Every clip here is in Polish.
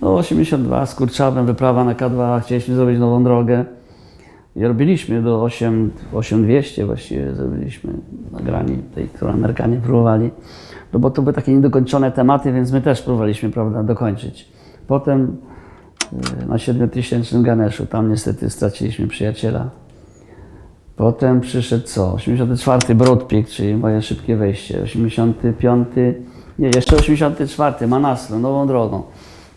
No 82 z Kurczawem, wyprawa na K2, chcieliśmy zrobić nową drogę. I robiliśmy do 8, 8200 właściwie zrobiliśmy nagranie tej, którą Amerykanie próbowali. No bo to były takie niedokończone tematy, więc my też próbowaliśmy, prawda, dokończyć. Potem y, na 7000 Ganeszu, tam niestety straciliśmy przyjaciela. Potem przyszedł co? 84 Broad Peak, czyli moje szybkie wejście. 85, nie, jeszcze 84 Manaslu, nową drogą.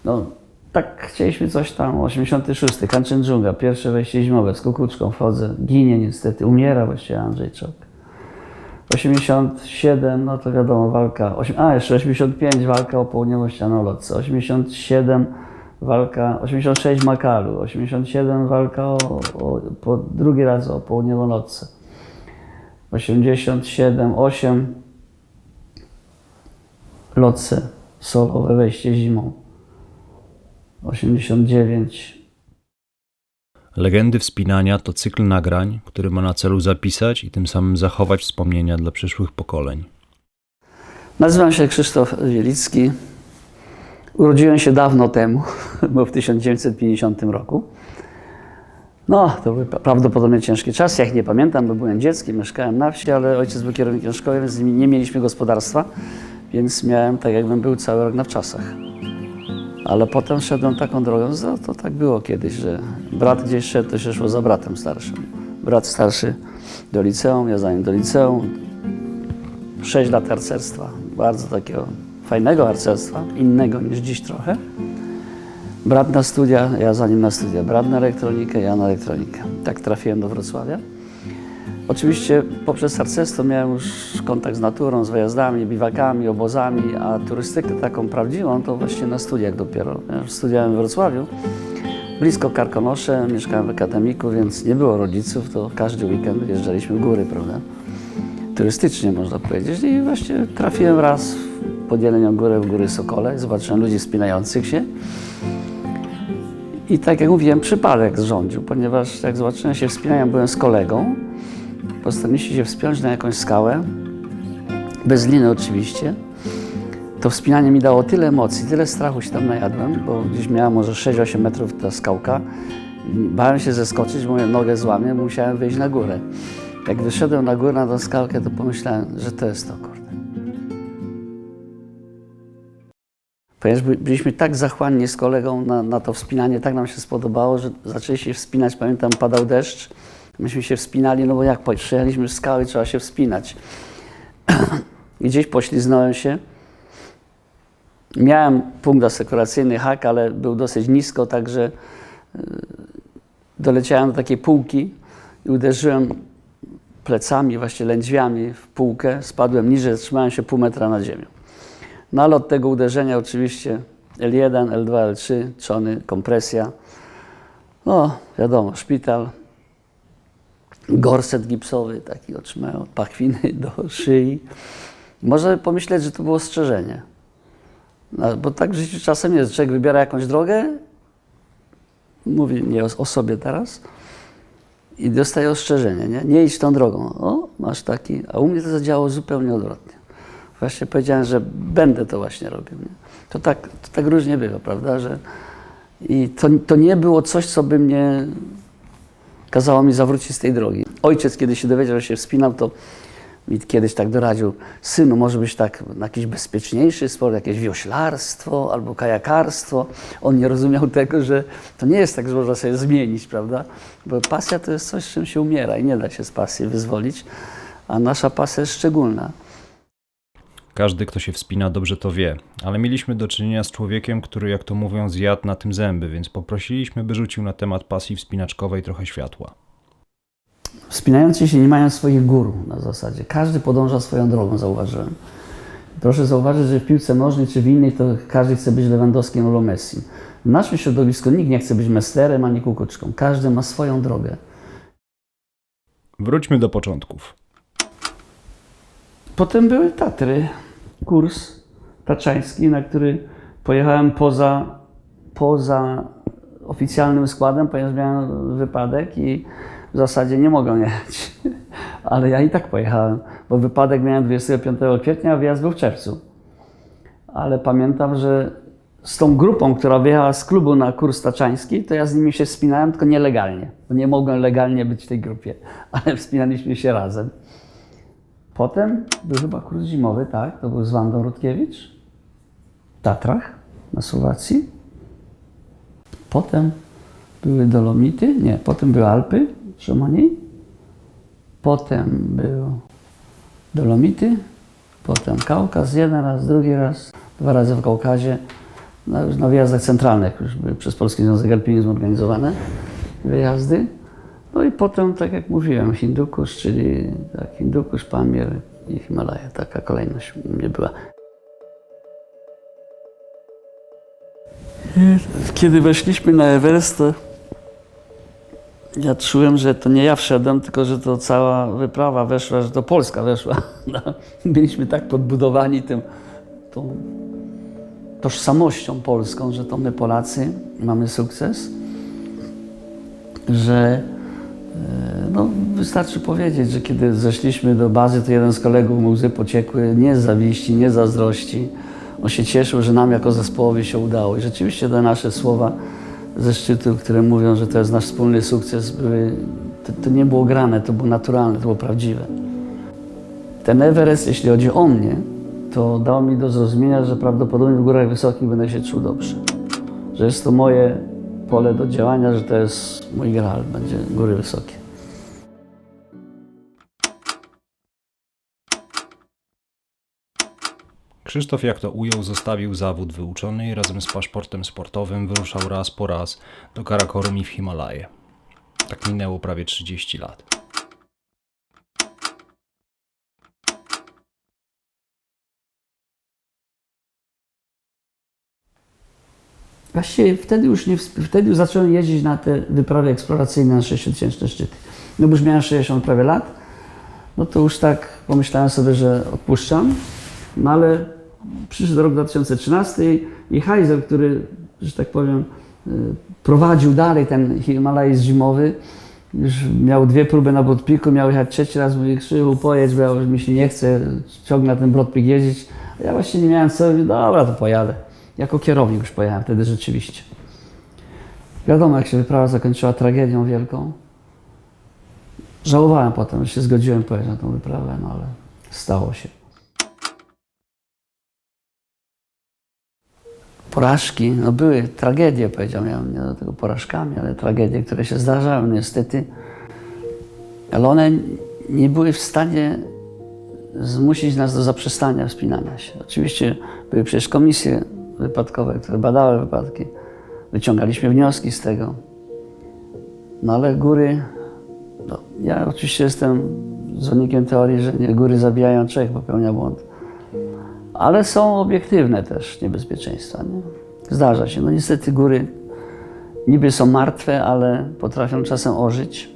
No, tak chcieliśmy coś tam. 86 Kanchenjunga, pierwsze wejście zimowe z kukuczką wchodzę. Ginie niestety, umiera właściwie Andrzej Czok. 87, no to wiadomo, walka. A, jeszcze 85, walka o południową ścianę lotce. 87, walka. 86 Makalu. 87, walka o, o, po drugi raz o południową lotce. 87, 8 lotce, solowe wejście zimą. 89, Legendy wspinania to cykl nagrań, który ma na celu zapisać i tym samym zachować wspomnienia dla przyszłych pokoleń. Nazywam się Krzysztof Wielicki. Urodziłem się dawno temu, bo w 1950 roku. No, to były pra- prawdopodobnie ciężkie czasy. Jak nie pamiętam, bo byłem dzieckiem, mieszkałem na wsi, ale ojciec był kierownikiem szkoły, więc nie mieliśmy gospodarstwa, więc miałem tak, jakbym był cały rok na wczasach. Ale potem szedłem taką drogą, no, to tak było kiedyś, że brat gdzieś szedł, to się szło za bratem starszym. Brat starszy do liceum, ja za nim do liceum, 6 lat harcerstwa, bardzo takiego fajnego harcerstwa, innego niż dziś trochę. Brat na studia, ja za nim na studia. Brat na elektronikę, ja na elektronikę. Tak trafiłem do Wrocławia. Oczywiście poprzez harcerstwo miałem już kontakt z naturą, z wyjazdami, biwakami, obozami, a turystykę taką prawdziwą to właśnie na studiach dopiero. Ja już studiowałem w Wrocławiu, blisko Karkonosze, mieszkałem w akademiku, więc nie było rodziców, to każdy weekend wyjeżdżaliśmy w góry, prawda? turystycznie można powiedzieć. I właśnie trafiłem raz pod Jelenią Górę w Góry Sokole, zobaczyłem ludzi wspinających się. I tak jak mówiłem, przypadek zrządził, ponieważ jak zobaczyłem się wspinają, byłem z kolegą. Postanowiliśmy się wspiąć na jakąś skałę, bez liny oczywiście. To wspinanie mi dało tyle emocji, tyle strachu się tam najadłem, bo gdzieś miała może 6-8 metrów ta skałka. Bałem się zeskoczyć, moją nogę złamie, musiałem wyjść na górę. Jak wyszedłem na górę na tą skalkę, to pomyślałem, że to jest to, kurde. Ponieważ by- byliśmy tak zachłanni z kolegą na, na to wspinanie, tak nam się spodobało, że zaczęli się wspinać. Pamiętam, padał deszcz, myśmy się wspinali, no bo jak z skały, trzeba się wspinać. Gdzieś pośliznąłem się. Miałem punkt asekuracyjny, hak, ale był dosyć nisko, także y, doleciałem do takiej półki i uderzyłem plecami, właśnie lędźwiami w półkę, spadłem niżej, zatrzymałem się pół metra nad ziemią. No ale od tego uderzenia oczywiście L1, L2, L3, czony, kompresja. No, wiadomo, szpital, gorset gipsowy taki otrzymałem od pachwiny do szyi. Można pomyśleć, że to było strzeżenie. No, bo tak w życiu czasem jest, człowiek wybiera jakąś drogę, mówię nie o, o sobie teraz, i dostaje ostrzeżenie, nie? nie idź tą drogą. O, masz taki, a u mnie to zadziałało zupełnie odwrotnie. Właśnie powiedziałem, że będę to właśnie robił. Nie? To, tak, to tak różnie bywa, prawda? Że, I to, to nie było coś, co by mnie kazało mi zawrócić z tej drogi. Ojciec, kiedy się dowiedział, że się wspinał, to mi kiedyś tak doradził, synu, może być tak na jakiś bezpieczniejszy sport, jakieś wioślarstwo albo kajakarstwo. On nie rozumiał tego, że to nie jest tak, że można sobie zmienić, prawda? Bo pasja to jest coś, z czym się umiera i nie da się z pasji wyzwolić, a nasza pasja jest szczególna. Każdy, kto się wspina, dobrze to wie, ale mieliśmy do czynienia z człowiekiem, który, jak to mówią, zjadł na tym zęby, więc poprosiliśmy, by rzucił na temat pasji wspinaczkowej trochę światła. Wspinający się nie mają swoich guru na zasadzie. Każdy podąża swoją drogą, zauważyłem. Proszę zauważyć, że w piłce nożnej czy w innej to każdy chce być Lewandowskim albo Messi. W naszym środowisku nikt nie chce być mesterem ani kukuczką. Każdy ma swoją drogę. Wróćmy do początków. Potem były Tatry, kurs taczański, na który pojechałem poza, poza oficjalnym składem, ponieważ miałem wypadek i w zasadzie nie mogłem jechać. Ale ja i tak pojechałem, bo wypadek miałem 25 kwietnia, a wyjazd był w czerwcu. Ale pamiętam, że z tą grupą, która wyjechała z klubu na kurs taczański, to ja z nimi się wspinałem, tylko nielegalnie, bo nie mogłem legalnie być w tej grupie, ale wspinaliśmy się razem. Potem był chyba kurs zimowy, tak, to był z Wandą Rutkiewicz w Tatrach na Słowacji. Potem były Dolomity, nie, potem były Alpy w Szomonii. Potem był Dolomity, potem Kaukaz jeden raz, drugi raz, dwa razy w Kaukazie. Na wyjazdach centralnych już były przez Polski Związek Alpinizmu organizowane wyjazdy. No i potem, tak jak mówiłem, Hindukusz, czyli tak, Hindukusz, Pamir i Himalaja. Taka kolejność u mnie była. Kiedy weszliśmy na Everest, ja czułem, że to nie ja wszedłem, tylko że to cała wyprawa weszła, że to Polska weszła. No, Byliśmy tak podbudowani tym, tą tożsamością polską, że to my Polacy mamy sukces, że no, wystarczy powiedzieć, że kiedy zeszliśmy do bazy, to jeden z kolegów mu łzy pociekły, nie z zawiści, nie z zazdrości. On się cieszył, że nam jako zespołowi się udało. I rzeczywiście te nasze słowa ze szczytu, które mówią, że to jest nasz wspólny sukces, były, to, to nie było grane, to było naturalne, to było prawdziwe. Ten Everest, jeśli chodzi o mnie, to dał mi do zrozumienia, że prawdopodobnie w górach wysokich będę się czuł dobrze. Że jest to moje pole do działania, że to jest mój graal, będzie góry wysokie. Krzysztof, jak to ujął, zostawił zawód wyuczony i razem z paszportem sportowym wyruszał raz po raz do Karakorum i w Himalaje. Tak minęło prawie 30 lat. Właściwie wtedy już, nie, wtedy już zacząłem jeździć na te wyprawy eksploracyjne na 6000 szczyty. No bo już miałem 60 prawie lat, no to już tak pomyślałem sobie, że odpuszczam. No ale przyszedł rok 2013 i Heiser, który, że tak powiem, y, prowadził dalej ten Himalajs zimowy, już miał dwie próby na Broadpeaku, miał jechać trzeci raz, mówi Krzywu, pojedź, bo ja już mi się nie chce ciągle na ten Broadpeak jeździć. Ja właśnie nie miałem co, mówię, dobra, to pojadę. Jako kierownik już pojechałem wtedy rzeczywiście. Wiadomo, jak się wyprawa zakończyła tragedią wielką. Żałowałem potem, że się zgodziłem pojechać na tą wyprawę, no ale stało się. Porażki, no były tragedie, powiedziałem, nie do tego porażkami, ale tragedie, które się zdarzają niestety. Ale one nie były w stanie zmusić nas do zaprzestania wspinania się. Oczywiście były przecież komisje wypadkowe, które badały wypadki. Wyciągaliśmy wnioski z tego. No ale góry, no, ja oczywiście jestem zwolennikiem teorii, że nie góry zabijają, człowiek popełnia błąd. Ale są obiektywne też niebezpieczeństwa. Nie? Zdarza się. No niestety góry niby są martwe, ale potrafią czasem ożyć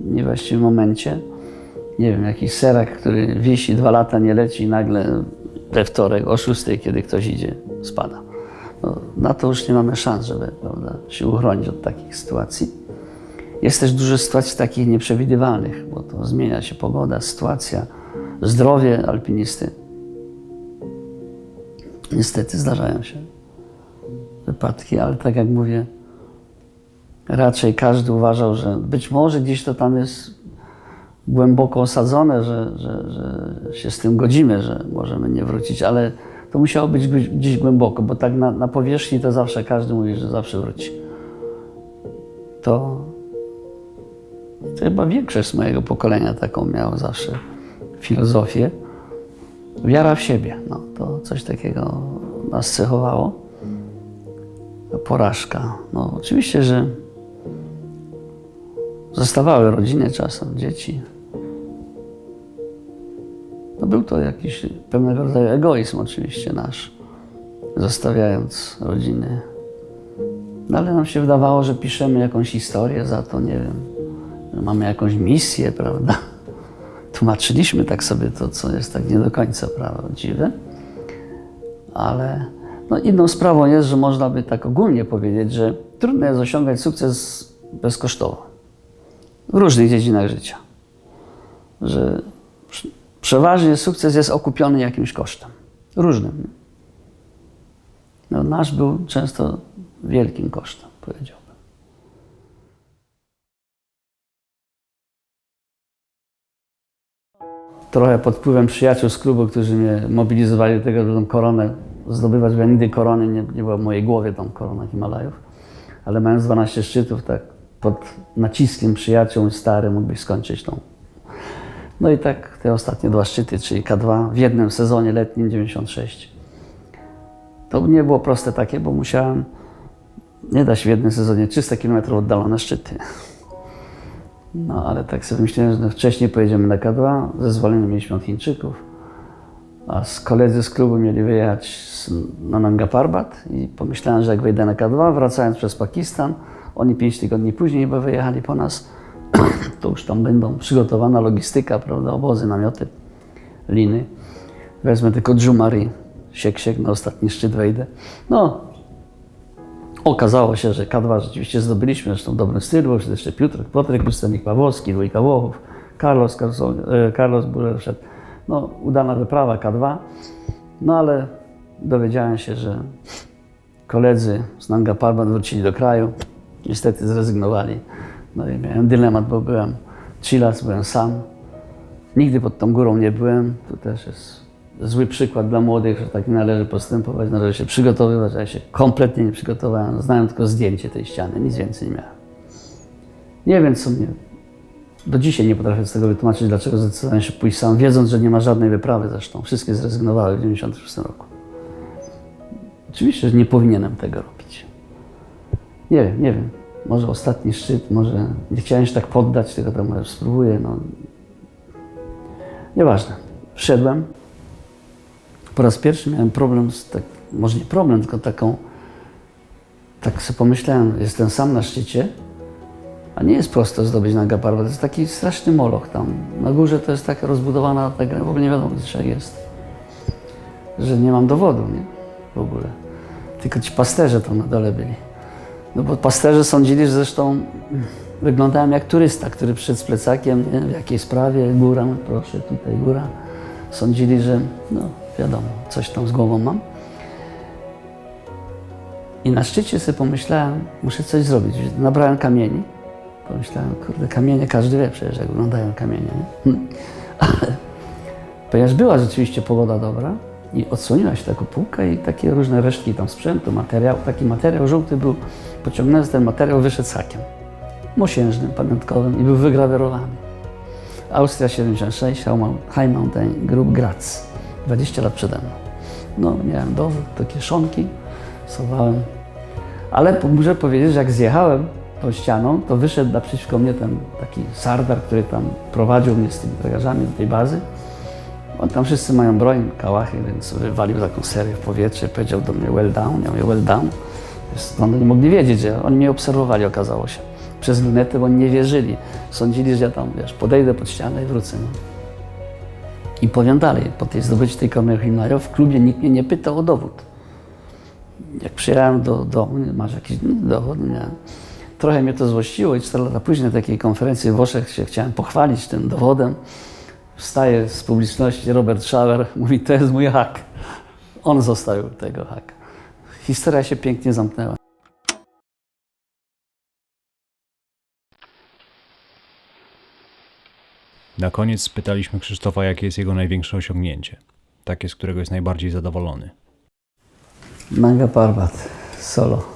w niewłaściwym momencie. Nie wiem, jakiś serak, który wisi dwa lata, nie leci i nagle we wtorek o 6, kiedy ktoś idzie, spada. Na to już nie mamy szans, żeby prawda, się uchronić od takich sytuacji. Jest też dużo sytuacji takich nieprzewidywalnych, bo to zmienia się pogoda, sytuacja, zdrowie alpinisty. Niestety zdarzają się wypadki, ale tak jak mówię, raczej każdy uważał, że być może gdzieś to tam jest głęboko osadzone, że, że, że się z tym godzimy, że możemy nie wrócić, ale to musiało być gdzieś- głęboko, bo tak na, na powierzchni to zawsze każdy mówi, że zawsze wróci. To, to chyba większość z mojego pokolenia taką miała zawsze filozofię. Wiara w siebie, no, to coś takiego nas cechowało. Porażka. No, oczywiście, że zostawały rodziny czasem, dzieci. No był to jakiś pewnego rodzaju egoizm oczywiście nasz, zostawiając rodziny. No ale nam się wydawało, że piszemy jakąś historię za to, nie wiem, że mamy jakąś misję, prawda? Tłumaczyliśmy tak sobie to, co jest tak nie do końca prawdziwe. Ale no inną sprawą jest, że można by tak ogólnie powiedzieć, że trudno jest osiągać sukces bezkosztowo w różnych dziedzinach życia. Że przeważnie sukces jest okupiony jakimś kosztem. Różnym. No, nasz był często wielkim kosztem, powiedziałbym. Trochę pod wpływem przyjaciół z klubu, którzy mnie mobilizowali do tego, żeby tą koronę zdobywać, bo ja nigdy korony nie, nie była w mojej głowie, tą korona Himalajów. Ale mając 12 szczytów, tak pod naciskiem przyjaciół stary mógłbyś skończyć tą. No i tak te ostatnie dwa szczyty, czyli K2 w jednym sezonie letnim 96. To nie było proste takie, bo musiałem, nie da się w jednym sezonie 300 km oddalone szczyty. No ale tak sobie myślałem, że wcześniej pojedziemy na K2, zezwolenie mieliśmy od Chińczyków, a z koledzy z klubu mieli wyjechać na Nanga Parbat i pomyślałem, że jak wejdę na K2, wracając przez Pakistan, oni pięć tygodni później chyba wyjechali po nas, to już tam będą przygotowana logistyka, prawda, obozy, namioty, liny. Wezmę tylko Dżumari, siek, siek, na ostatni szczyt wejdę. No, Okazało się, że K2 rzeczywiście zdobyliśmy, zresztą dobrym stylu, jeszcze Piotrek, Piotrek Pustenik Pawłowski, Dwójka Włochów, Carlos, Carson, e, Carlos Buller wszedł. No, udana wyprawa K2, no ale dowiedziałem się, że koledzy z Nanga Parbat wrócili do kraju, niestety zrezygnowali. No i miałem dylemat, bo byłem trzy lat, byłem sam, Nigdy pod tą górą nie byłem. To też jest zły przykład dla młodych, że tak nie należy postępować, należy się przygotowywać, a ja się kompletnie nie przygotowałem. Znałem tylko zdjęcie tej ściany, nic więcej nie miałem. Nie wiem, co mnie... Do dzisiaj nie potrafię z tego wytłumaczyć, dlaczego zdecydowałem się pójść sam, wiedząc, że nie ma żadnej wyprawy zresztą. Wszystkie zrezygnowały w 1996 roku. Oczywiście, że nie powinienem tego robić. Nie wiem, nie wiem. Może ostatni szczyt, może nie chciałem się tak poddać, tylko to może spróbuję. No, Nieważne. Wszedłem. Po raz pierwszy miałem problem z tak, może nie problem, tylko taką, tak sobie pomyślałem, jestem sam na szczycie, a nie jest prosto zdobyć Nanga Parbat. To jest taki straszny moloch tam. Na górze to jest taka rozbudowana, tak w ogóle nie wiadomo, gdzie jest. Że nie mam dowodu, nie? W ogóle. Tylko ci pasterze tam na dole byli. No bo pasterze sądzili, że zresztą wyglądałem jak turysta, który przyszedł z plecakiem, nie? w jakiej sprawie, góra, proszę, tutaj góra. Sądzili, że no wiadomo, coś tam z głową mam. I na szczycie sobie pomyślałem, muszę coś zrobić. Nabrałem kamieni. Pomyślałem, kurde, kamienie, każdy wie przecież, jak wyglądają kamienie. Nie? Ponieważ była rzeczywiście pogoda dobra i odsłoniła się ta kopułka i takie różne resztki tam sprzętu, materiał, taki materiał żółty był, pociągnąłem ten materiał, wyszedł z hakiem mosiężnym, pamiątkowym i był wygrawerowany. Austria 76, High Mountain Group Graz, 20 lat przede mną. No, miałem dowód do kieszonki, schowałem. Ale muszę powiedzieć, że jak zjechałem tą ścianą, to wyszedł naprzeciwko mnie ten taki sardar, który tam prowadził mnie z tymi tragarzami do tej bazy. On tam wszyscy mają broń, kałachy, więc wywalił taką serię w powietrze, powiedział do mnie well down, ja mówię well down. Wiesz, Oni mogli wiedzieć, że oni mnie obserwowali, okazało się. Przez lunetę, bo oni nie wierzyli. Sądzili, że ja tam, wiesz, podejdę pod ścianę i wrócę. No. I powiem dalej, po tej zdobyciu tej Himalajów w klubie nikt mnie nie pytał o dowód. Jak przyjechałem do domu, masz jakiś no, dowód? Nie. Trochę mnie to złościło i cztery lata później na takiej konferencji w Włoszech się chciałem pochwalić tym dowodem. Wstaje z publiczności Robert Schauer, mówi, to jest mój hak. On zostawił tego haka. Historia się pięknie zamknęła. Na koniec spytaliśmy Krzysztofa, jakie jest jego największe osiągnięcie. Takie, z którego jest najbardziej zadowolony. Nanga Parbat, solo.